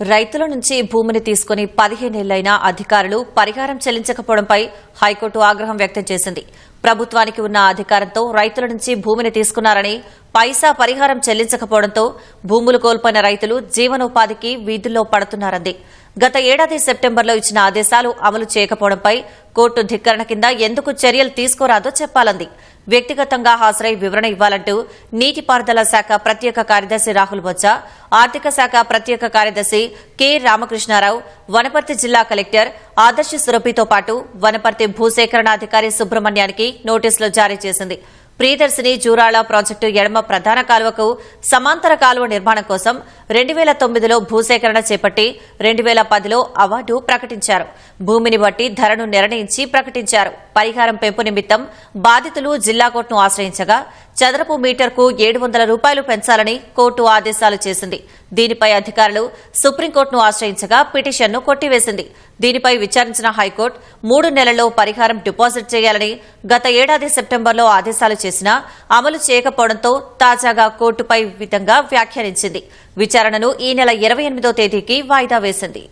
రైతుల నుంచి భూమిని తీసుకుని పదిహేనేళ్ళైనా అధికారులు పరిహారం చెల్లించకపోవడంపై హైకోర్టు ఆగ్రహం వ్యక్తం చేసింది. ప్రభుత్వానికి ఉన్న అధికారంతో రైతుల నుంచి భూమిని తీసుకున్నారని పైసా పరిహారం చెల్లించకపోవడంతో భూములు కోల్పోయిన రైతులు జీవనోపాధికి వీధుల్లో పడుతున్నారంది. గత ఏడాది సెప్టెంబర్లో ఇచ్చిన ఆదేశాలు అమలు చేయకపోవడంపై కోర్టు ధిక్కరణ కింద ఎందుకు చర్యలు తీసుకోరాదో చెప్పాలంది. వ్యక్తిగతంగా హాజరై వివరణ ఇవ్వాలంటూ నీటిపారుదల శాఖ ప్రత్యేక కార్యదర్శి రాహుల్ బొజ్జా ఆర్థిక శాఖ ప్రత్యేక కార్యదర్శి కె. రామకృష్ణారావు వనపర్తి జిల్లా కలెక్టర్ ఆదర్శ సురభితో పాటు వనపర్తి భూసేకరణాధికారి సుబ్రహ్మణ్యానికి నోటీసులు జారీ చేసింది. ప్రియదర్శిని జూరాళ ప్రాజెక్టు ఎడమ ప్రధాన కాలువకు సమాంతర కాలువ నిర్మాణం కోసం రెండు వేల తొమ్మిదిలో భూసేకరణ చేపట్టి రెండు వేల పదిలో అవార్డు ప్రకటించారు. భూమిని బట్టి ధరను నిర్ణయించి ప్రకటించారు. పరిహారం పెంపు నిమిత్తం బాధితులు జిల్లా కోర్టును ఆశ్రయించగా చదరపు మీటర్కు ఏడు వందల రూపాయలు పెంచాలని కోర్టు ఆదేశాలు చేసింది. దీనిపై అధికారులు సుప్రీంకోర్టును ఆశ్రయించగా పిటిషన్ను కొట్టివేసింది. దీనిపై విచారించిన హైకోర్టు మూడు నెలల్లో పరిహారం డిపాజిట్ చేయాలని గత ఏడాది సెప్టెంబర్లో ఆదేశాలు చేసినా అమలు చేయకపోవడంతో తాజాగా కోర్టుపై విధంగా వ్యాఖ్యానించింది. విచారణను ఈ నెల ఇరవై ఎనిమిదో తేదీకి వాయిదా వేసింది.